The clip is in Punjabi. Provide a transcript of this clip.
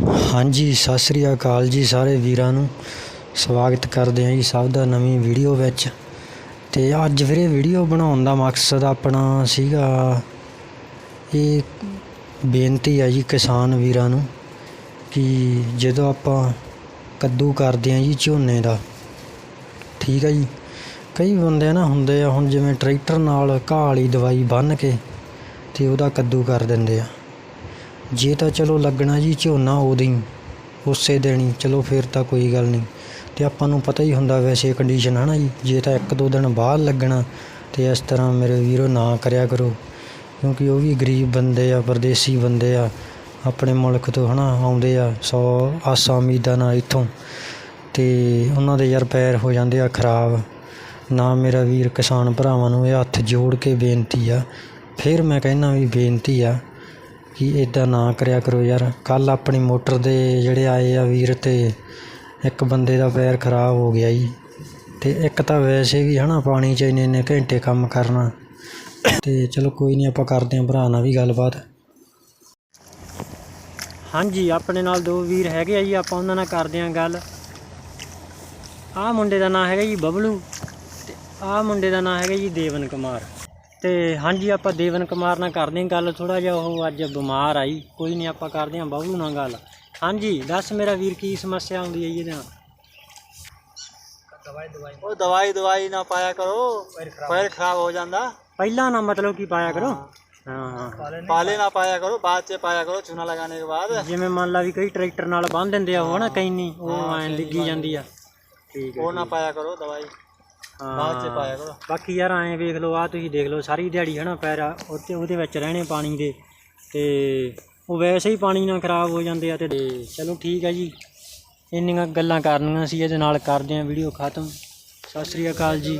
ਹਾਂਜੀ, ਸਤਿ ਸ੍ਰੀ ਅਕਾਲ ਜੀ ਸਾਰੇ ਵੀਰਾਂ ਨੂੰ। ਸਵਾਗਤ ਕਰਦੇ ਹਾਂ ਜੀ ਸਭ ਦਾ ਨਵੀਂ ਵੀਡੀਓ ਵਿੱਚ। ਤੇ ਅੱਜ ਵੀਰੇ ਵੀਡੀਓ ਬਣਾਉਣ ਦਾ ਮਕਸਦ ਆਪਣਾ ਸੀਗਾ, ਇਹ ਬੇਨਤੀ ਹੈ ਜੀ ਕਿਸਾਨ ਵੀਰਾਂ ਨੂੰ ਕਿ ਜਦੋਂ ਆਪਾਂ ਕੱਦੂ ਕਰਦੇ ਹਾਂ ਜੀ ਝੋਨੇ ਦਾ, ਠੀਕ ਹੈ ਜੀ। ਕਈ ਬੰਦੇ ਨਾ ਹੁੰਦੇ ਆ, ਹੁਣ ਜਿਵੇਂ ਟਰੈਕਟਰ ਨਾਲ ਘਾਹ ਵਾਲੀ ਦਵਾਈ ਬੰਨ੍ਹ ਕੇ ਤੇ ਉਹਦਾ ਕੱਦੂ ਕਰ ਦਿੰਦੇ ਆ। ਜੇ ਤਾਂ ਚਲੋ ਲੱਗਣਾ ਜੀ ਝੋਨਾ ਉਦੋਂ ਹੀ, ਉਸੇ ਦਿਨ ਹੀ, ਚਲੋ ਫਿਰ ਤਾਂ ਕੋਈ ਗੱਲ ਨਹੀਂ। ਤੇ ਆਪਾਂ ਨੂੰ ਪਤਾ ਹੀ ਹੁੰਦਾ ਵੈਸੇ ਕੰਡੀਸ਼ਨ ਹੈ ਨਾ ਜੀ, ਜੇ ਤਾਂ ਇੱਕ ਦੋ ਦਿਨ ਬਾਅਦ ਲੱਗਣਾ, ਤੇ ਇਸ ਤਰ੍ਹਾਂ ਮੇਰੇ ਵੀਰੋ ਨਾ ਕਰਿਆ ਕਰੋ। ਕਿਉਂਕਿ ਉਹ ਵੀ ਗਰੀਬ ਬੰਦੇ ਆ, ਪਰਦੇਸੀ ਬੰਦੇ ਆ, ਆਪਣੇ ਮੁਲਕ ਤੋਂ ਹਨਾ ਆਉਂਦੇ ਆ, ਸੌ ਆਸਾਂ ਉਮੀਦਾਂ ਨਾਲ ਇੱਥੋਂ। ਤੇ ਉਹਨਾਂ ਦੇ ਯਾਰ ਪੈਰ ਹੋ ਜਾਂਦੇ ਆ ਖਰਾਬ। ਨਾ ਮੇਰਾ ਵੀਰ ਕਿਸਾਨ ਭਰਾਵਾਂ ਨੂੰ ਇਹ ਹੱਥ ਜੋੜ ਕੇ ਬੇਨਤੀ ਆ। ਫਿਰ ਮੈਂ ਕਹਿੰਦਾ ਵੀ ਬੇਨਤੀ ਆ ਕਿ ਇੱਦਾਂ ਨਾ ਕਰਿਆ ਕਰੋ ਯਾਰ। ਕੱਲ੍ਹ ਆਪਣੀ ਮੋਟਰ ਦੇ ਜਿਹੜੇ ਆਏ ਆ ਵੀਰ ਅਤੇ ਇੱਕ ਬੰਦੇ ਦਾ ਪੈਰ ਖਰਾਬ ਹੋ ਗਿਆ ਜੀ। ਅਤੇ ਇੱਕ ਤਾਂ ਵੈਸੇ ਵੀ ਹੈ ਨਾ ਪਾਣੀ 'ਚ ਇੰਨੇ ਇੰਨੇ ਘੰਟੇ ਕੰਮ ਕਰਨਾ। ਅਤੇ ਚਲੋ ਕੋਈ ਨਹੀਂ ਆਪਾਂ ਕਰਦੇ ਹਾਂ ਭਰਾ ਨਾਲ ਵੀ ਗੱਲਬਾਤ। ਹਾਂਜੀ, ਆਪਣੇ ਨਾਲ ਦੋ ਵੀਰ ਹੈਗੇ ਆ ਜੀ, ਆਪਾਂ ਉਹਨਾਂ ਨਾਲ ਕਰਦੇ ਹਾਂ ਗੱਲ। ਆਹ ਮੁੰਡੇ ਦਾ ਨਾਂ ਹੈਗਾ ਜੀ ਬਬਲੂ ਤੇ ਆਹ ਮੁੰਡੇ ਦਾ ਨਾਂ ਹੈਗਾ ਜੀ ਦੇਵਨ ਕੁਮਾਰ। ਤੇ ਹਾਂਜੀ ਆਪਾਂ ਦੇਵਨ ਕੁਮਾਰ ਨਾਲ ਕਰਦੇ ਗੱਲ ਥੋੜਾ ਜਿਹਾ ਉਹ ਅੱਜ ਬਿਮਾਰ ਆਈ ਕੋਈ ਨਹੀਂ ਆਪਾਂ ਕਰਦੇ ਹਾਂ ਬਾਬੂ ਨਾਲ ਗੱਲ। ਹਾਂਜੀ ਦੱਸ ਮੇਰਾ ਵੀਰ ਕੀ ਸਮੱਸਿਆ ਆਉਂਦੀ ਹੈ ਇਹਦੇ ਨਾਲ? ਦਵਾਈ ਦਵਾਈ ਨਾ ਪਾਇਆ ਕਰੋ ਪੈਰ ਖਰਾਬ ਹੋ ਜਾਂਦਾ। ਪਹਿਲਾਂ ਨਾ ਮਤਲਬ ਕੀ ਪਾਇਆ ਕਰੋ? ਹਾਂ। ਪਾਲੇ ਨਾ ਪਾਇਆ ਕਰੋ ਬਾਅਦ ਚ ਪਾਇਆ ਕਰੋ ਚੂਨਾ ਲਗਾਣੇ ਦੇ ਬਾਅਦ। ਜਿਵੇਂ ਮੰਨ ਲਾ ਵੀ ਕਈ ਟਰੈਕਟਰ ਨਾਲ ਬੰਨ ਦਿੰਦੇ ਆ ਉਹ ਕਈ ਨਹੀਂ ਉਹ ਐਂ ਲਿੱਗੀ ਜਾਂਦੀ ਆ। ਠੀਕ ਹੈ ਉਹ ਨਾ ਪਾਇਆ ਕਰੋ ਦਵਾਈ। ਬਾਅਦ ਚ ਪਾਇਆ ਕਰੋ। ਬਾਕੀ ਯਾਰ ਐਂ ਵੇਖ ਲਓ ਆ ਤੁਸੀਂ ਦੇਖ ਲਓ, ਸਾਰੀ ਦਿਹਾੜੀ ਹੈ ਨਾ ਪੈਰ ਉੱਤੇ ਉਹਦੇ ਵਿੱਚ ਰਹਿਣੇ ਪਾਣੀ ਦੇ। ਤੇ ਉਹ ਵੈਸੇ ਹੀ ਪਾਣੀ ਨਾਲ ਖਰਾਬ ਹੋ ਜਾਂਦੇ ਆ ਤੇ ਚਲੋ ਠੀਕ ਹੈ ਜੀ। ਇੰਨੀਆਂ ਗੱਲਾਂ ਕਰਨੀਆਂ ਸੀ, ਇਹਦੇ ਨਾਲ ਕਰਦੇ ਆ ਵੀਡੀਓ ਖਤਮ। ਸਤਿ ਸ੍ਰੀ ਅਕਾਲ ਜੀ।